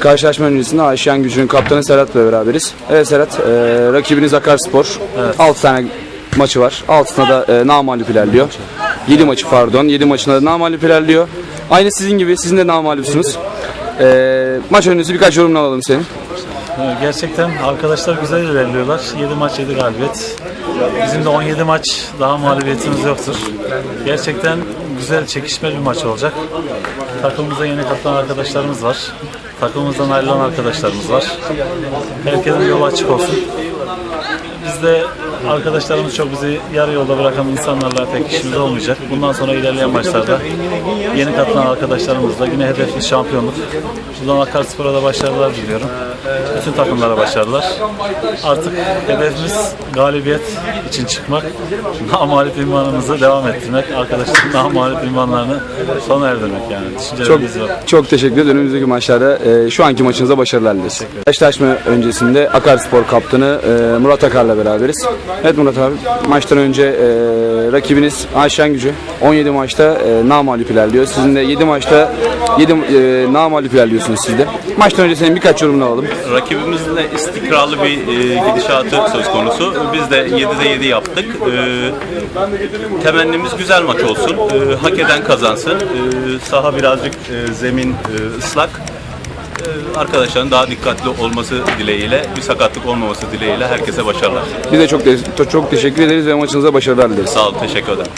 Karşılaşma öncesinde Ayşen Gücü'nün kaptanı Serhat'la beraberiz. Evet Serhat, e, rakibiniz Akarspor. 6 tane maçı var. 6'sında da e, namalip ilerliyor. 7 maçı pardon. 7 maçında da namalip ilerliyor. Aynı sizin gibi, sizin de namalipsiniz. E, maç öncesi birkaç yorumunu alalım senin. Gerçekten arkadaşlar güzel ilerliyorlar. 7 maç 7 galibiyet. Bizim de 17 maç daha mağlubiyetimiz yoktur. Gerçekten güzel çekişmeli bir maç olacak. Takımımıza yeni katılan arkadaşlarımız var. Takımımızdan ayrılan arkadaşlarımız var. Herkesin yolu açık olsun. Biz de arkadaşlarımız çok bizi yarı yolda bırakan insanlarla pek işimiz olmayacak. Bundan sonra ilerleyen maçlarda yeni katılan arkadaşlarımızla yine hedefimiz şampiyonluk. Buradan Akarspor'a da başarılar diliyorum. Bütün takımlara başarılar. Artık hedefimiz galibiyet için çıkmak. Namalip ünvanımızı devam ettirmek. Arkadaşların namalip ünvanlarını sona erdirmek yani. Çok var. çok teşekkür ederiz. Önümüzdeki maçlarda e, şu anki maçınıza başarılar dileriz. Karşılaşma öncesinde Akarspor kaptanı e, Murat Akar'la beraberiz. Evet Murat abi, maçtan önce e, rakibiniz Ayşen Gücü 17 maçta e, namalip ilerliyor. Sizin de 7 maçta 7 e, namalip ilerliyorsunuz siz de. Maçtan önce senin birkaç yorumunu alalım. Rakibimizin de istikrarlı bir e, gidişatı söz konusu. Biz de 7'de 7 yaptık. E, temennimiz güzel maç olsun. E, hak eden kazansın. E, saha birazcık e, zemin e, ıslak. E, arkadaşların daha dikkatli olması dileğiyle, bir sakatlık olmaması dileğiyle herkese başarılar. Biz de çok, te- çok teşekkür ederiz ve maçınıza başarılar dileriz. Sağ olun, teşekkür ederim.